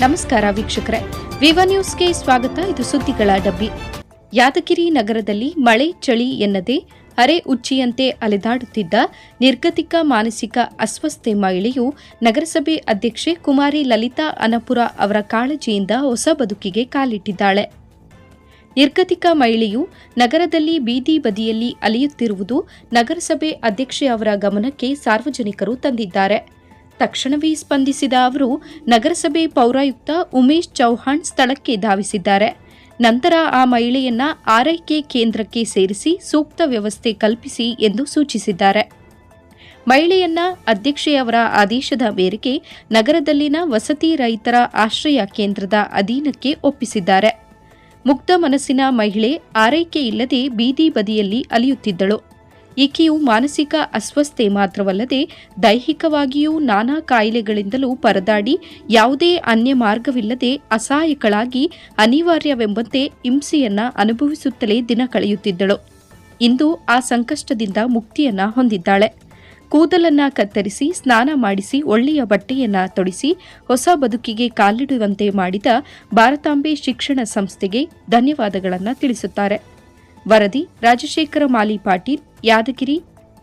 ನಮಸ್ಕಾರ ವೀಕ್ಷಕರೇ. ವಿವ ನ್ಯೂಸ್ಗೆ ಸ್ವಾಗತ, ಇದು ಸುದ್ದಿಗಳ ಡಬ್ಬಿ. ಯಾದಗಿರಿ ನಗರದಲ್ಲಿ ಮಳೆ, ಚಳಿ ಎನ್ನದೆ ಅರೆ ಉಚ್ಚಿಯಂತೆ ಅಲೆದಾಡುತ್ತಿದ್ದ ನಿರ್ಗತಿಕ ಮಾನಸಿಕ ಅಸ್ವಸ್ಥೆ ಮಹಿಳೆಯು ನಗರಸಭೆ ಅಧ್ಯಕ್ಷೆ ಕುಮಾರಿ ಲಲಿತಾ ಅನಪುರ ಅವರ ಕಾಳಜಿಯಿಂದ ಹೊಸ ಬದುಕಿಗೆ ಕಾಲಿಟ್ಟಿದ್ದಾಳೆ. ನಿರ್ಗತಿಕ ಮಹಿಳೆಯು ನಗರದಲ್ಲಿ ಬೀದಿ ಬದಿಯಲ್ಲಿ ಅಲೆಯುತ್ತಿರುವುದು ನಗರಸಭೆ ಅಧ್ಯಕ್ಷೆ ಅವರ ಗಮನಕ್ಕೆ ಸಾರ್ವಜನಿಕರು ತಂದಿದ್ದಾರೆ. ತಕ್ಷಣವೇ ಸ್ಪಂದಿಸಿದ ಅವರು, ನಗರಸಭೆ ಪೌರಾಯುಕ್ತ ಉಮೇಶ್ ಚೌಹಾಣ್ ಸ್ಥಳಕ್ಕೆ ಧಾವಿಸಿದ್ದಾರೆ. ನಂತರ ಆ ಮಹಿಳೆಯನ್ನ ಆರೈಕೆ ಕೇಂದ್ರಕ್ಕೆ ಸೇರಿಸಿ ಸೂಕ್ತ ವ್ಯವಸ್ಥೆ ಕಲ್ಪಿಸಿ ಎಂದು ಸೂಚಿಸಿದ್ದಾರೆ. ಮಹಿಳೆಯನ್ನ ಅಧ್ಯಕ್ಷೆಯವರ ಆದೇಶದ ಮೇರೆಗೆ ನಗರದಲ್ಲಿನ ವಸತಿ ರೈತರ ಆಶ್ರಯ ಕೇಂದ್ರದ ಅಧೀನಕ್ಕೆ ಒಪ್ಪಿಸಿದ್ದಾರೆ. ಮುಕ್ತ ಮನಸ್ಸಿನ ಮಹಿಳೆ ಆರೈಕೆ ಇಲ್ಲದೆ ಬೀದಿ ಬದಿಯಲ್ಲಿ ಅಲಿಯುತ್ತಿದ್ದಳು. ಈಕೆಯು ಮಾನಸಿಕ ಅಸ್ವಸ್ಥೆ ಮಾತ್ರವಲ್ಲದೆ ದೈಹಿಕವಾಗಿಯೂ ನಾನಾ ಕಾಯಿಲೆಗಳಿಂದಲೂ ಪರದಾಡಿ ಯಾವುದೇ ಅನ್ಯ ಮಾರ್ಗವಿಲ್ಲದೆ ಅಸಹಾಯಕಳಾಗಿ ಅನಿವಾರ್ಯವೆಂಬಂತೆ ಹಿಂಸೆಯನ್ನ ಅನುಭವಿಸುತ್ತಲೇ ದಿನ ಕಳೆಯುತ್ತಿದ್ದಳು. ಇಂದು ಆ ಸಂಕಷ್ಟದಿಂದ ಮುಕ್ತಿಯನ್ನ ಹೊಂದಿದ್ದಾಳೆ. ಕೂದಲನ್ನ ಕತ್ತರಿಸಿ, ಸ್ನಾನ ಮಾಡಿಸಿ, ಒಳ್ಳೆಯ ಬಟ್ಟೆಯನ್ನ ತೊಡಿಸಿ, ಹೊಸ ಬದುಕಿಗೆ ಕಾಲಿಡುವಂತೆ ಮಾಡಿದ ಭಾರತಾಂಬೆ ಶಿಕ್ಷಣ ಸಂಸ್ಥೆಗೆ ಧನ್ಯವಾದಗಳನ್ನು ತಿಳಿಸುತ್ತಾರೆ. ವರದಿ ರಾಜಶೇಖರ ಮಾಲಿ ಪಾಟೀಲ್ ಯಾದಗಿರಿ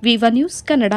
ವಿವ ನ್ಯೂಸ್ ಕನ್ನಡ